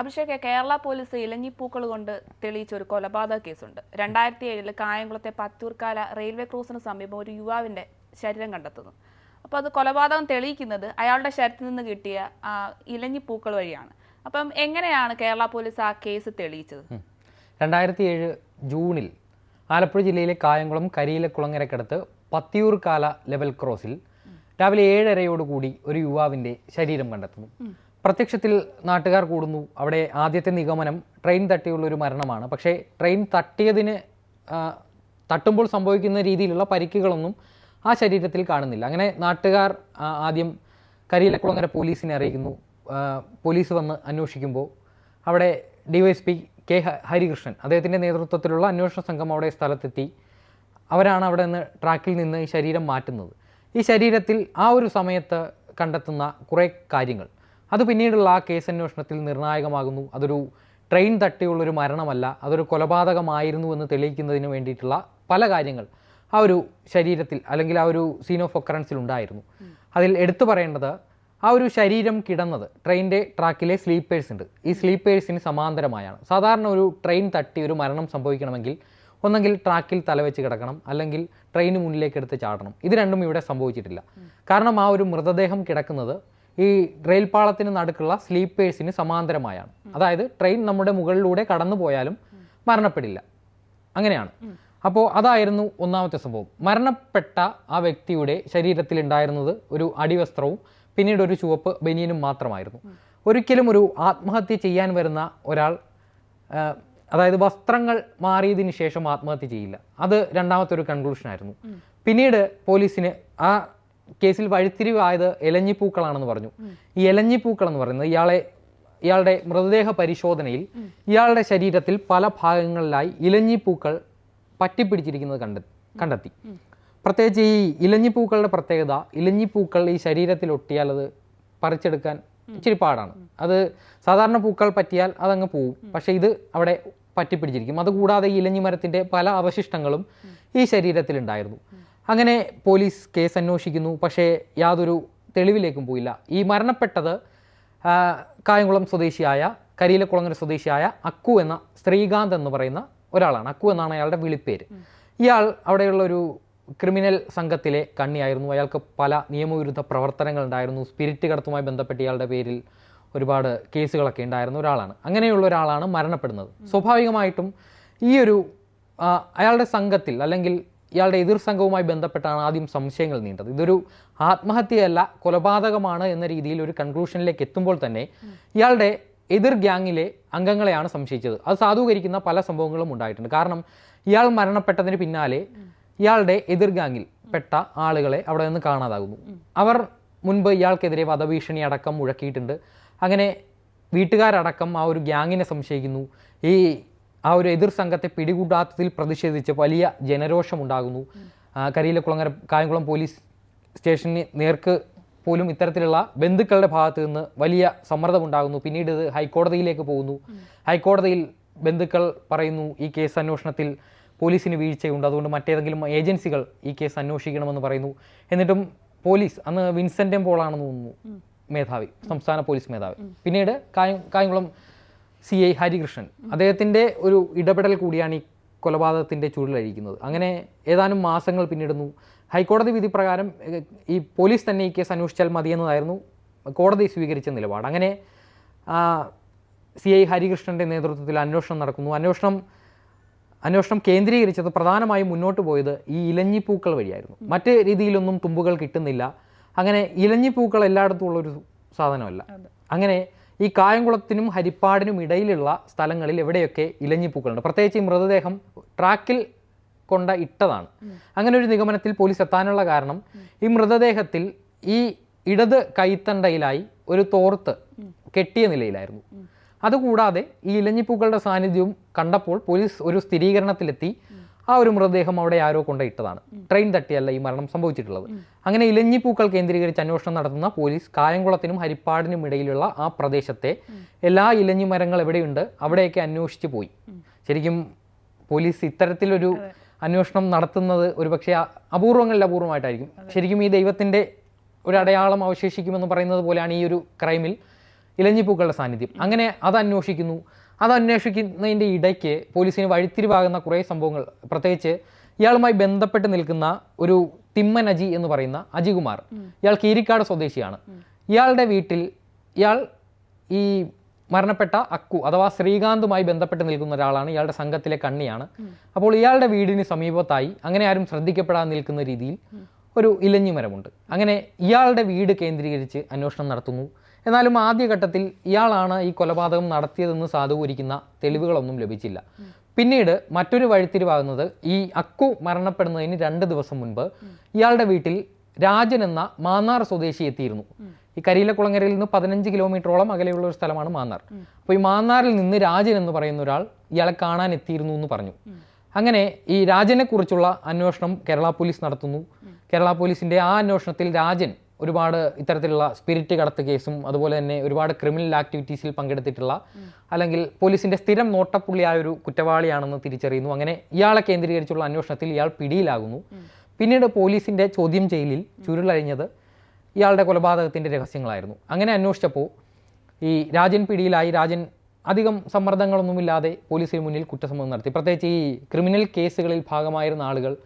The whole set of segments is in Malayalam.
അഭിഷേക് കേരള പോലീസ് ഇലഞ്ഞിപ്പൂക്കൾ കൊണ്ട് തെളിയിച്ച ഒരു കൊലപാതക കേസുണ്ട്. രണ്ടായിരത്തി ഏഴിൽ കായംകുളത്തെ പത്തൂർക്കാല റെയിൽവേ ക്രോസിന് സമീപം ഒരു യുവാവിന്റെ ശരീരം കണ്ടെത്തുന്നു. അപ്പോൾ അത് കൊലപാതകം തെളിയിക്കുന്നത് അയാളുടെ ശരീരത്തിൽ നിന്ന് കിട്ടിയ ആ, ഇലഞ്ഞിപ്പൂക്കൾ വഴിയാണ്. അപ്പം എങ്ങനെയാണ് കേരള പോലീസ് ആ കേസ് തെളിയിച്ചത്? രണ്ടായിരത്തി ഏഴ് ജൂണിൽ ആലപ്പുഴ ജില്ലയിലെ കായംകുളം കരിയിലക്കുളങ്ങരക്കടുത്ത് പത്തിയൂർക്കാല ലെവൽ ക്രോസിൽ രാവിലെ ഏഴരയോടുകൂടി ഒരു യുവാവിന്റെ ശരീരം കണ്ടെത്തുന്നു. പ്രത്യക്ഷത്തിൽ നാട്ടുകാർ കൂടുന്നു. അവിടെ ആദ്യത്തെ നിഗമനം ട്രെയിൻ തട്ടിയുള്ളൊരു മരണമാണ്. പക്ഷേ ട്രെയിൻ തട്ടിയതിന് തട്ടുമ്പോൾ സംഭവിക്കുന്ന രീതിയിലുള്ള പരിക്കുകളൊന്നും ആ ശരീരത്തിൽ കാണുന്നില്ല. അങ്ങനെ നാട്ടുകാർ ആദ്യം കരിയിലക്കുളങ്ങര പോലീസിനെ അറിയിക്കുന്നു. പോലീസ് വന്ന് അന്വേഷിക്കുമ്പോൾ അവിടെ ഡിവൈഎസ്പി കെ ഹരികൃഷ്ണൻ അദ്ദേഹത്തിന്റെ നേതൃത്വത്തിലുള്ള അന്വേഷണ സംഘം അവിടെ സ്ഥലത്തെത്തി. അവരാണ് അവിടെ നിന്ന് ട്രാക്കിൽ നിന്ന് ഈ ശരീരം മാറ്റുന്നത്. ഈ ശരീരത്തിൽ ആ ഒരു സമയത്ത് കണ്ടെത്തുന്ന കുറേ കാര്യങ്ങൾ. അത് പിന്നീടുള്ള ആ കേസ് അന്വേഷണത്തിൽ നിർണായകമാകുന്നു. അതൊരു ട്രെയിൻ തട്ടിയുള്ളൊരു മരണമല്ല അതൊരു കൊലപാതകമായിരുന്നു എന്ന് തെളിയിക്കുന്നതിന് വേണ്ടിയിട്ടുള്ള പല കാര്യങ്ങൾ ആ ഒരു ശരീരത്തിൽ അല്ലെങ്കിൽ ആ ഒരു സീൻ ഓഫ് ഒക്കറൻസിൽ ഉണ്ടായിരുന്നു. അതിൽ എടുത്തു പറയേണ്ടത് ആ ഒരു ശരീരം കിടന്നത് ട്രെയിനിന്റെ ട്രാക്കിലെ സ്ലീപ്പേഴ്സ് ഉണ്ട്. ഈ സ്ലീപ്പേഴ്സിന് സമാന്തരമായാണ്. സാധാരണ ഒരു ട്രെയിൻ തട്ടി ഒരു മരണം സംഭവിക്കണമെങ്കിൽ ഒന്നെങ്കിൽ ട്രാക്കിൽ തലവെച്ച് കിടക്കണം അല്ലെങ്കിൽ ട്രെയിന് മുന്നിലേക്ക് എടുത്ത് ചാടണം. ഇത് രണ്ടും ഇവിടെ സംഭവിച്ചിട്ടില്ല. കാരണം ആ ഒരു മൃതദേഹം കിടക്കുന്നത് ഈ റെയിൽ പാളത്തിന് നടുക്കുള്ള സ്ലീപ്പേഴ്സിന് സമാന്തരമായാണ്. അതായത് ട്രെയിൻ നമ്മുടെ മുകളിലൂടെ കടന്നു പോയാലും മരണപ്പെടില്ല. അങ്ങനെയാണ്. അപ്പോൾ അതായിരുന്നു ഒന്നാമത്തെ സംഭവം. മരണപ്പെട്ട ആ വ്യക്തിയുടെ ശരീരത്തിൽ ഉണ്ടായിരുന്നത് ഒരു അടിവസ്ത്രവും പിന്നീട് ഒരു ചുവപ്പ് ബനിയനും മാത്രമായിരുന്നു. ഒരിക്കലും ഒരു ആത്മഹത്യ ചെയ്യാൻ വരുന്ന ഒരാൾ അതായത് വസ്ത്രങ്ങൾ മാറിയതിന് ശേഷം ആത്മഹത്യ ചെയ്യില്ല. അത് രണ്ടാമത്തെ ഒരു കൺക്ലൂഷൻ ആയിരുന്നു. പിന്നീട് പോലീസിന് ആ കേസിൽ വഴിത്തിരിവായത് എലഞ്ഞിപ്പൂക്കളാണെന്ന് പറഞ്ഞു. ഈ എലഞ്ഞിപ്പൂക്കൾ എന്ന് പറയുന്നത് ഇയാളെ ഇയാളുടെ മൃതദേഹ പരിശോധനയിൽ ഇയാളുടെ ശരീരത്തിൽ പല ഭാഗങ്ങളിലായി ഇലഞ്ഞിപ്പൂക്കൾ പറ്റിപ്പിടിച്ചിരിക്കുന്നത് കണ്ട കണ്ടെത്തി. പ്രത്യേകിച്ച് ഈ ഇലഞ്ഞിപ്പൂക്കളുടെ പ്രത്യേകത ഇലഞ്ഞിപ്പൂക്കൾ ഈ ശരീരത്തിൽ ഒട്ടിയാൽ അത് പറിച്ചെടുക്കാൻ ഇച്ചിരി പാടാണ്. അത് സാധാരണ പൂക്കൾ പറ്റിയാൽ അതങ്ങ് പോവും. പക്ഷേ ഇത് അവിടെ പറ്റിപ്പിടിച്ചിരിക്കും. അതുകൂടാതെ ഈ ഇലഞ്ഞി മരത്തിന്റെ പല അവശിഷ്ടങ്ങളും ഈ ശരീരത്തിലുണ്ടായിരുന്നു. അങ്ങനെ പോലീസ് കേസ് അന്വേഷിക്കുന്നു പക്ഷേ യാതൊരു തെളിവിലേക്കും പോയില്ല. ഈ മരണപ്പെട്ടത് കായംകുളം സ്വദേശിയായ കരിയിലക്കുളങ്ങര സ്വദേശിയായ അക്കു എന്ന ശ്രീകാന്ത് എന്ന് പറയുന്ന ഒരാളാണ്. അക്കു എന്നാണ് അയാളുടെ വിളിപ്പേര്. ഇയാൾ അവിടെയുള്ള ഒരു ക്രിമിനൽ സംഘത്തിലെ കണ്ണിയായിരുന്നു. അയാൾക്ക് പല നിയമവിരുദ്ധ പ്രവർത്തനങ്ങൾ ഉണ്ടായിരുന്നു സ്പിരിറ്റ് കടത്തുമായി ബന്ധപ്പെട്ട് ഇയാളുടെ പേരിൽ ഒരുപാട് കേസുകളൊക്കെ ഉണ്ടായിരുന്ന ഒരാളാണ്. അങ്ങനെയുള്ള ഒരാളാണ് മരണപ്പെടുന്നത്. സ്വാഭാവികമായിട്ടും ഈ ഒരു അയാളുടെ സംഘത്തിൽ അല്ലെങ്കിൽ ഇയാളുടെ എതിർ സംഘവുമായി ബന്ധപ്പെട്ടാണ് ആദ്യം സംശയങ്ങൾ നീണ്ടത്. ഇതൊരു ആത്മഹത്യയല്ല കൊലപാതകമാണ് എന്ന രീതിയിൽ ഒരു കൺക്ലൂഷനിലേക്ക് എത്തുമ്പോൾ തന്നെ ഇയാളുടെ എതിർ ഗ്യാങ്ങിലെ അംഗങ്ങളെയാണ് സംശയിച്ചത്. അത് സാധൂകരിക്കുന്ന പല സംഭവങ്ങളും ഉണ്ടായിട്ടുണ്ട്. കാരണം ഇയാൾ മരണപ്പെട്ടതിന് പിന്നാലെ ഇയാളുടെ എതിർ ഗ്യാങ്ങിൽ പെട്ട ആളുകളെ അവിടെ നിന്ന് കാണാതാകുന്നു. അവർ മുൻപ് ഇയാൾക്കെതിരെ വധഭീഷണി അടക്കം മുഴക്കിയിട്ടുണ്ട്. അങ്ങനെ വീട്ടുകാരടക്കം ആ ഒരു ഗ്യാങ്ങിനെ സംശയിക്കുന്നു. ഈ ആ ഒരു എതിർ സംഘത്തെ പിടികൂടാത്തതിൽ പ്രതിഷേധിച്ച് വലിയ ജനരോഷമുണ്ടാകുന്നു. കരിയിലക്കുളങ്ങര കായംകുളം പോലീസ് സ്റ്റേഷന് നേർക്ക് പോലും ഇത്തരത്തിലുള്ള ബന്ധുക്കളുടെ ഭാഗത്ത് നിന്ന് വലിയ സമ്മർദ്ദമുണ്ടാകുന്നു. പിന്നീട് ഇത് ഹൈക്കോടതിയിലേക്ക് പോകുന്നു. ഹൈക്കോടതിയിൽ ബന്ധുക്കൾ പറയുന്നു ഈ കേസ് അന്വേഷണത്തിൽ പോലീസിന് വീഴ്ചയുണ്ട്. അതുകൊണ്ട് മറ്റേതെങ്കിലും ഏജൻസികൾ ഈ കേസ് അന്വേഷിക്കണമെന്ന് പറയുന്നു. എന്നിട്ടും പോലീസ് അന്ന് വിൻസെന്റ് പോളാണെന്ന് തോന്നുന്നു മേധാവി സംസ്ഥാന പോലീസ് മേധാവി. പിന്നീട് കായം കായംകുളം സി ഐ ഹരികൃഷ്ണൻ. അദ്ദേഹത്തിന്റെ ഒരു ഇടപെടൽ കൂടിയാണ് ഈ കൊലപാതകത്തിന്റെ ചുരുളഴിക്കുന്നത്. അങ്ങനെ ഏതാനും മാസങ്ങൾ പിന്നിടുന്നു. ഹൈക്കോടതി വിധി പ്രകാരം ഈ പോലീസ് തന്നെ ഈ കേസ് അന്വേഷിച്ചാൽ മതിയെന്നതായിരുന്നു കോടതി സ്വീകരിച്ച നിലപാട്. അങ്ങനെ സി ഐ ഹരികൃഷ്ണന്റെ നേതൃത്വത്തിൽ അന്വേഷണം നടക്കുന്നു. അന്വേഷണം അന്വേഷണം കേന്ദ്രീകരിച്ചത് പ്രധാനമായും മുന്നോട്ട് പോയത് ഈ ഇലഞ്ഞിപ്പൂക്കൾ വഴിയായിരുന്നു. മറ്റ് രീതിയിലൊന്നും തുമ്പുകൾ കിട്ടുന്നില്ല. അങ്ങനെ ഇലഞ്ഞിപ്പൂക്കൾ എല്ലായിടത്തും ഉള്ളൊരു സാധനമല്ല. അങ്ങനെ ഈ കായംകുളത്തിനും ഹരിപ്പാടിനും ഇടയിലുള്ള സ്ഥലങ്ങളിൽ എവിടെയൊക്കെ ഇലഞ്ഞിപ്പൂക്കളുണ്ട്? പ്രത്യേകിച്ച് ഈ മൃതദേഹം ട്രാക്കിൽ കൊണ്ട ഇട്ടതാണ്. അങ്ങനെ ഒരു നിഗമനത്തിൽ പോലീസ് എത്താനുള്ള കാരണം ഈ മൃതദേഹത്തിൽ ഈ ഇടത് കൈത്തണ്ടയിലായി ഒരു തോർത്ത് കെട്ടിയ നിലയിലായിരുന്നു. അതുകൂടാതെ ഈ ഇലഞ്ഞിപ്പൂക്കളുടെ സാന്നിധ്യവും കണ്ടപ്പോൾ പോലീസ് ഒരു സ്ഥിരീകരണത്തിലെത്തി ആ ഒരു മൃതദേഹം അവിടെ ആരോ കൊണ്ട് ഇട്ടതാണ് ട്രെയിൻ തട്ടിയല്ല ഈ മരണം സംഭവിച്ചിട്ടുള്ളത്. അങ്ങനെ ഇലഞ്ഞിപ്പൂക്കൾ കേന്ദ്രീകരിച്ച് അന്വേഷണം നടത്തുന്ന പോലീസ് കായംകുളത്തിനും ഹരിപ്പാടിനും ഇടയിലുള്ള ആ പ്രദേശത്തെ എല്ലാ ഇലഞ്ഞി മരങ്ങൾ എവിടെയുണ്ട് അവിടെയൊക്കെ അന്വേഷിച്ച് പോയി. ശരിക്കും പോലീസ് ഇത്തരത്തിലൊരു അന്വേഷണം നടത്തുന്നത് ഒരുപക്ഷെ പക്ഷേ അപൂർവങ്ങളിൽ അപൂർവമായിട്ടായിരിക്കും. ശരിക്കും ഈ ദൈവത്തിന്റെ ഒരു അടയാളം അവശേഷിക്കുമെന്ന് പറയുന്നത് പോലെയാണ് ഈ ഒരു ക്രൈമിൽ ഇലഞ്ഞിപ്പൂക്കളുടെ സാന്നിധ്യം. അങ്ങനെ അത് അന്വേഷിക്കുന്നു അത് അന്വേഷിക്കുന്നതിന്റെ ഇടയ്ക്ക് പോലീസിന് വഴിത്തിരിവാകുന്ന കുറേ സംഭവങ്ങൾ. പ്രത്യേകിച്ച് ഇയാളുമായി ബന്ധപ്പെട്ട് നിൽക്കുന്ന ഒരു തിമ്മൻ അജി എന്ന് പറയുന്ന അജികുമാർ. ഇയാൾ കീരിക്കാട് സ്വദേശിയാണ്. ഇയാളുടെ വീട്ടിൽ ഇയാൾ ഈ മരണപ്പെട്ട അക്കു അഥവാ ശ്രീകാന്തുമായി ബന്ധപ്പെട്ട് നിൽക്കുന്ന ഒരാളാണ്. ഇയാളുടെ സംഘത്തിലെ കണ്ണിയാണ്. അപ്പോൾ ഇയാളുടെ വീടിന് സമീപത്തായി അങ്ങനെ ആരും ശ്രദ്ധിക്കപ്പെടാൻ നിൽക്കുന്ന രീതിയിൽ ഒരു ഇലഞ്ഞിമരമുണ്ട്. അങ്ങനെ ഇയാളുടെ വീട് കേന്ദ്രീകരിച്ച് അന്വേഷണം നടത്തുന്നു. എന്നാലും ആദ്യഘട്ടത്തിൽ ഇയാളാണ് ഈ കൊലപാതകം നടത്തിയതെന്ന് സാധൂകരിക്കുന്ന തെളിവുകളൊന്നും ലഭിച്ചില്ല. പിന്നീട് മറ്റൊരു വഴിത്തിരിവാകുന്നത് ഈ അക്കു മരണപ്പെടുന്നതിന് രണ്ട് ദിവസം മുൻപ് ഇയാളുടെ വീട്ടിൽ രാജൻ എന്ന മാന്നാർ സ്വദേശി എത്തിയിരുന്നു. ഈ കരിയിലക്കുളങ്ങരയിൽ നിന്ന് പതിനഞ്ച് കിലോമീറ്ററോളം അകലെയുള്ള ഒരു സ്ഥലമാണ് മാന്നാർ. അപ്പോൾ ഈ മാന്നാറിൽ നിന്ന് രാജൻ എന്ന് പറയുന്ന ഒരാൾ ഇയാളെ കാണാൻ എത്തിയിരുന്നു എന്ന് പറഞ്ഞു. അങ്ങനെ ഈ രാജനെ കുറിച്ചുള്ള അന്വേഷണം കേരള പോലീസ് നടത്തുന്നു. കേരള പോലീസിന്റെ ആ അന്വേഷണത്തിൽ രാജൻ ഒരുപാട് ഇത്തരത്തിലുള്ള സ്പിരിറ്റ് കടത്ത് കേസും അതുപോലെ തന്നെ ഒരുപാട് ക്രിമിനൽ ആക്ടിവിറ്റീസിൽ പങ്കെടുത്തിട്ടുള്ള അല്ലെങ്കിൽ പോലീസിന്റെ സ്ഥിരം നോട്ടപ്പുള്ളിയായ ഒരു കുറ്റവാളിയാണെന്ന് തിരിച്ചറിയുന്നു. അങ്ങനെ ഇയാളെ കേന്ദ്രീകരിച്ചുള്ള അന്വേഷണത്തിൽ ഇയാൾ പിടിയിലാകുന്നു. പിന്നീട് പോലീസിന്റെ ചോദ്യം ചെയ്യലിൽ ചുരുളഴിഞ്ഞത് ഇയാളുടെ കൊലപാതകത്തിന്റെ രഹസ്യങ്ങളായിരുന്നു. അങ്ങനെ അന്വേഷിച്ചപ്പോൾ ഈ രാജൻ പിടിയിലായി. രാജൻ അധികം സമ്മർദ്ദങ്ങളൊന്നുമില്ലാതെ പോലീസിന് മുന്നിൽ കുറ്റസമ്മതം നടത്തി. പ്രത്യേകിച്ച് ഈ ക്രിമിനൽ കേസുകളിൽ ഭാഗമായിരുന്ന ആളുകൾ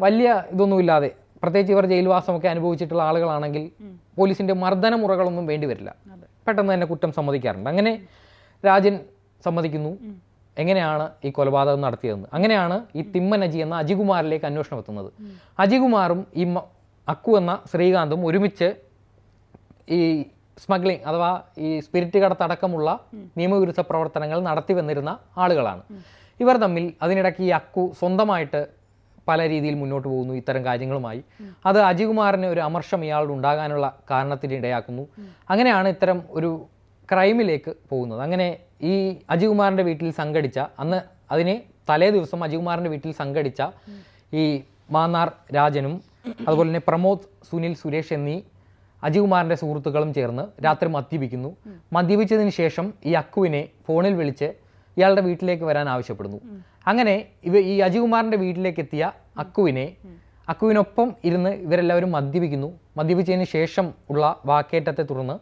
വലിയ ഇതൊന്നുമില്ലാതെ പ്രത്യേകിച്ച് ഇവർ ജയിൽവാസമൊക്കെ അനുഭവിച്ചിട്ടുള്ള ആളുകളാണെങ്കിൽ പോലീസിന്റെ മർദ്ദന മുറകളൊന്നും വേണ്ടി വരില്ല പെട്ടെന്ന് തന്നെ കുറ്റം സമ്മതിക്കാറുണ്ട്. അങ്ങനെ രാജൻ സമ്മതിക്കുന്നു. എങ്ങനെയാണ് ഈ കൊലപാതകം നടത്തിയതെന്ന്? അങ്ങനെയാണ് ഈ തിമ്മൻ അജി എന്ന അജികുമാറിലേക്ക് അന്വേഷണം എത്തുന്നത്. അജികുമാറും ഈ അക്കു എന്ന ശ്രീകാന്തും ഒരുമിച്ച് ഈ സ്മഗ്ലിംഗ് അഥവാ ഈ സ്പിരിറ്റ് കടത്തടക്കമുള്ള നിയമവിരുദ്ധ പ്രവർത്തനങ്ങൾ നടത്തി വന്നിരുന്ന ആളുകളാണ് ഇവർ തമ്മിൽ അതിനിടയ്ക്ക് ഈ അക്കു സ്വന്തമായിട്ട് പല രീതിയിൽ മുന്നോട്ട് പോകുന്നു ഇത്തരം കാര്യങ്ങളുമായി. അത് അജികുമാറിന് ഒരു അമർഷം ഇയാളുടെ ഉണ്ടാകാനുള്ള കാരണത്തിന് ഇടയാക്കുന്നു അങ്ങനെയാണ് ഇത്തരം ഒരു ക്രൈമിലേക്ക് പോകുന്നത്. അങ്ങനെ ഈ അജികുമാറിന്റെ വീട്ടിൽ സംഘടിച്ച അന്ന് അതിനെ തലേ ദിവസം അജികുമാറിന്റെ വീട്ടിൽ സംഘടിച്ച ഈ മാന്നാർ രാജനും അതുപോലെ തന്നെ പ്രമോദ് സുനിൽ സുരേഷ് എന്നീ അജികുമാറിന്റെ സുഹൃത്തുക്കളും ചേർന്ന് രാത്രി മദ്യപിക്കുന്നു. മദ്യപിച്ചതിന് ശേഷം ഈ അക്കുവിനെ ഫോണിൽ വിളിച്ച് ഇയാളുടെ വീട്ടിലേക്ക് വരാൻ ആവശ്യപ്പെടുന്നു. അങ്ങനെ ഇവ ഈ അജികുമാറിന്റെ വീട്ടിലേക്ക് എത്തിയ അക്കുവിനെ അക്കുവിനൊപ്പം ഇരുന്ന് ഇവരെല്ലാവരും മദ്യപിക്കുന്നു. മദ്യപിച്ചതിന് ശേഷം ഉള്ള വാക്കേറ്റത്തെ തുടർന്ന്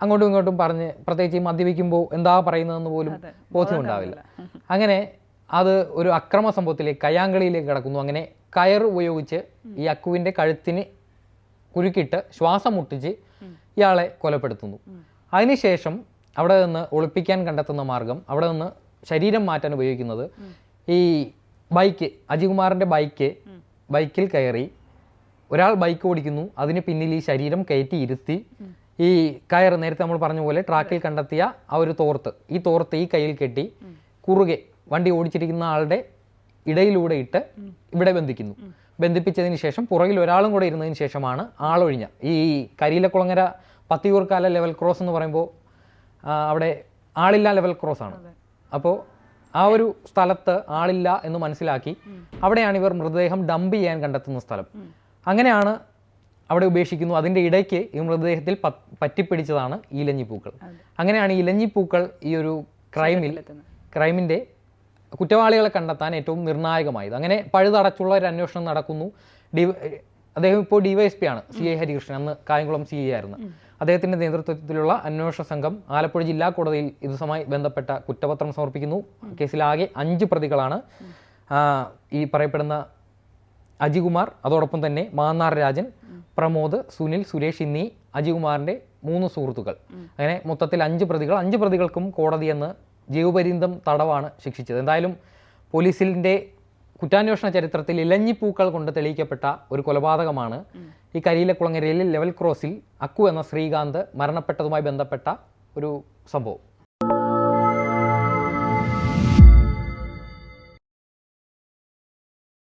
അങ്ങോട്ടും ഇങ്ങോട്ടും പറഞ്ഞ് പ്രത്യേകിച്ച് ഈ മദ്യപിക്കുമ്പോൾ എന്താ പറയുന്നതെന്ന് പോലും ബോധ്യമുണ്ടാവില്ല. അങ്ങനെ അത് ഒരു അക്രമ സംഭവത്തിലേക്ക് കയ്യാങ്കളിയിലേക്ക് കടക്കുന്നു. അങ്ങനെ കയർ ഉപയോഗിച്ച് ഈ അക്കുവിന്റെ കഴുത്തിന് കുരുക്കിട്ട് ശ്വാസം മുട്ടിച്ച് ഇയാളെ കൊലപ്പെടുത്തുന്നു. അതിനുശേഷം അവിടെ നിന്ന് ഒളിപ്പിക്കാൻ കണ്ടെത്തുന്ന മാർഗം അവിടെ നിന്ന് ശരീരം മാറ്റാൻ ഉപയോഗിക്കുന്നത് ഈ ബൈക്ക് അജികുമാറിന്റെ ബൈക്ക് ബൈക്കിൽ കയറി ഒരാൾ ബൈക്ക് ഓടിക്കുന്നു അതിന് പിന്നിൽ ഈ ശരീരം കയറ്റി ഇരുത്തി ഈ കയർ നേരത്തെ നമ്മൾ പറഞ്ഞ പോലെ ട്രാക്കിൽ കണ്ടെത്തിയ ആ ഒരു തോർത്ത് ഈ തോർത്ത് ഈ കയ്യിൽ കെട്ടി കുറുകെ വണ്ടി ഓടിച്ചിരിക്കുന്ന ആളുടെ ഇടയിലൂടെ ഇട്ട് ഇവിടെ ബന്ധിക്കുന്നു. ബന്ധിപ്പിച്ചതിന് ശേഷം പുറകിൽ ഒരാളും കൂടെ ഇരുന്നതിന് ശേഷമാണ് ആളൊഴിഞ്ഞ. ഈ കരിയിലക്കുളങ്ങര പത്തിയൂർക്കാല ലെവൽ ക്രോസ് എന്ന് പറയുമ്പോൾ അവിടെ ആളില്ല ലെവൽ ക്രോസ് ആണ്. അപ്പോൾ ആ ഒരു സ്ഥലത്ത് ആളില്ല എന്ന് മനസ്സിലാക്കി അവിടെയാണ് ഇവർ മൃതദേഹം ഡംപ് ചെയ്യാൻ കണ്ടെത്തുന്ന സ്ഥലം. അങ്ങനെയാണ് അവിടെ ഉപേക്ഷിക്കുന്നു. അതിന്റെ ഇടയ്ക്ക് ഈ മൃതദേഹത്തിൽ പറ്റിപ്പിടിച്ചതാണ് ഇലഞ്ഞിപ്പൂക്കൾ അങ്ങനെയാണ് ഈ ഇലഞ്ഞിപ്പൂക്കൾ ഈ ഒരു ക്രൈമിൽ ക്രൈമിന്റെ കുറ്റവാളികളെ കണ്ടെത്താൻ ഏറ്റവും നിർണായകമായത്. അങ്ങനെ പഴുതടച്ചുള്ള ഒരു അന്വേഷണം നടക്കുന്നു. ഡി അദ്ദേഹം ഇപ്പോൾ ഡിവൈഎസ്പി ആണ്. സി ഐ ഹരികൃഷ്ണൻ അന്ന് കായംകുളം സി ഐ ആയിരുന്നു. അദ്ദേഹത്തിന്റെ നേതൃത്വത്തിലുള്ള അന്വേഷണ സംഘം ആലപ്പുഴ ജില്ലാ കോടതിയിൽ ഇതുമായി ബന്ധപ്പെട്ട കുറ്റപത്രം സമർപ്പിക്കുന്നു. കേസിലാകെ അഞ്ച് പ്രതികളാണ്. ഈ പറയപ്പെടുന്ന അജികുമാർ അതോടൊപ്പം തന്നെ മാന്നാർ രാജൻ പ്രമോദ് സുനിൽ സുരേഷ് എന്നീ അജികുമാറിന്റെ മൂന്ന് സുഹൃത്തുക്കൾ. അങ്ങനെ മൊത്തത്തിൽ അഞ്ച് പ്രതികൾ. അഞ്ച് പ്രതികൾക്കും കോടതി എന്ന് ജീവപര്യന്തം തടവാണ് ശിക്ഷിച്ചത്. എന്തായാലും പോലീസിന്റെ കുറ്റാന്വേഷണ ചരിത്രത്തിൽ ഇലഞ്ഞിപ്പൂക്കൾ കൊണ്ട് തെളിയിക്കപ്പെട്ട ഒരു കൊലപാതകമാണ് ഈ കരിയിലക്കുളങ്ങരയിലെ ലെവൽ ക്രോസിൽ അക്കു എന്ന ശ്രീകാന്ത് മരണപ്പെട്ടതുമായി ബന്ധപ്പെട്ട ഒരു സംഭവം.